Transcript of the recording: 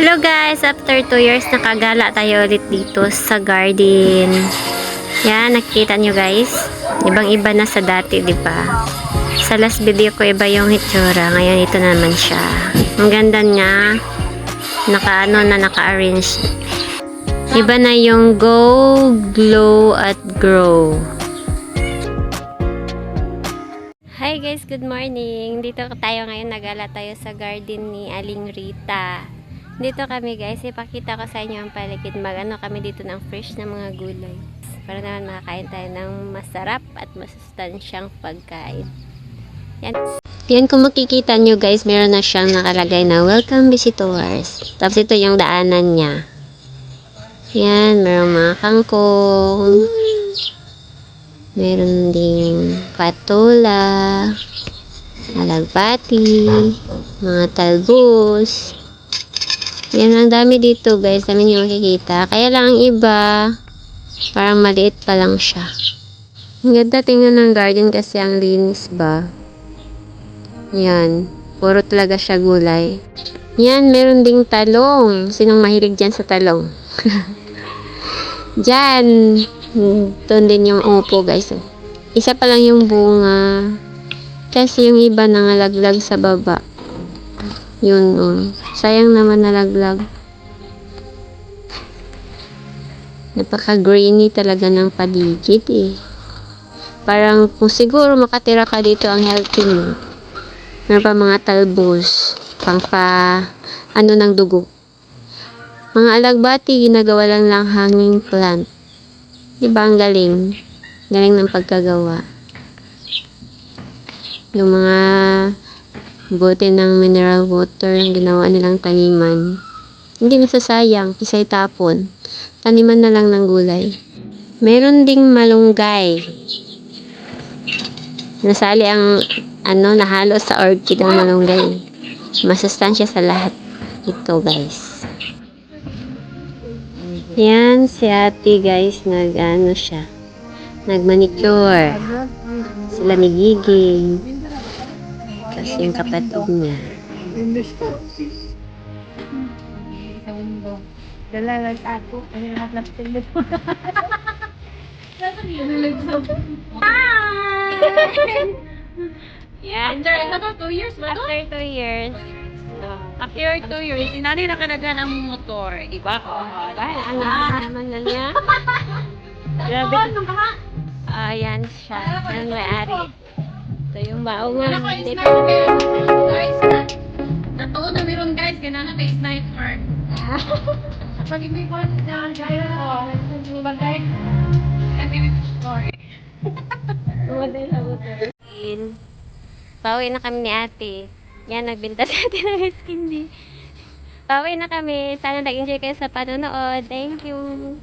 Hello guys! After 2 years, nakagala tayo ulit dito sa garden. Yan, nakikita nyo guys. Ibang iba na sa dati, di ba? Sa last video ko, iba yung hitsura. Ngayon, ito naman siya. Ang ganda niya. Naka, ano na, naka-arrange. Iba na yung go, glow, at grow. Hi guys, good morning. Dito tayo ngayon, nagala tayo sa garden ni Aling Rita. Dito kami guys, ipakita ko sa inyo ang paligid. Magano kami dito ng fresh na mga gulay. Para naman makakain tayo ng masarap at masustansyang pagkain. Yan. Yan kung makikita nyo guys, meron na siyang nakalagay na welcome visitors. Tapos ito yung daanan niya. Yan, meron mga kangkong. Meron ding patola, alagbati, mga talbos. Yan, ang dami dito guys. Dami nyo makikita. Kaya lang ang iba, parang maliit pa lang siya. Ang ganda tingnan ng garden kasi ang linis ba. Yan. Puro talaga siya gulay. Yan, meron ding talong. Sinong mahilig dyan sa talong? Diyan. Doon din yung upo guys. Isa pa lang yung bunga. Kasi yung iba nangalaglag sa baba. Yun, oh. Sayang naman nalaglag. Napaka-grainy talaga ng paligid eh. Parang kung siguro makatira ka dito ang healthy mo. Meron pa mga talbos. Pang pa, ano ng dugo. Mga alagbati, ginagawa lang lang hanging plant. Diba ang galing? Galing ng pagkagawa. Yung mga bote ng mineral water ang ginawa nilang taniman. Hindi masasayang, kisay tapon. Taniman na lang ng gulay. Meron ding malunggay. Nasali ang ano, nahalo sa orchid ang malunggay. Masustansya sa lahat. Ito guys. Yan, si ate guys, nag ano siya. Nag-manicure. Sila ni Giging. Tapos yung kapatid niya. Dala lang ako. Ano yung lahat ng pilit mo? Yeah. After, ano to, two years ba to? After two years. After two years, sinani na kanaga ng motor. Iba ko. Ay, ano naman na niya? Grabe. Ayan siya. Yan may-ari. Ito yung baungan. Dito. Guys, natuwa na meron guys, ganana na sniper. Pag hindi ko na kaya ko, hindi ba guys? Hindi story. Pauwi na kami ni ate. Yan, nagbinta sa atin ng skin Pauwi na kami. Sana nag-enjoy kayo sa panonood. Thank you.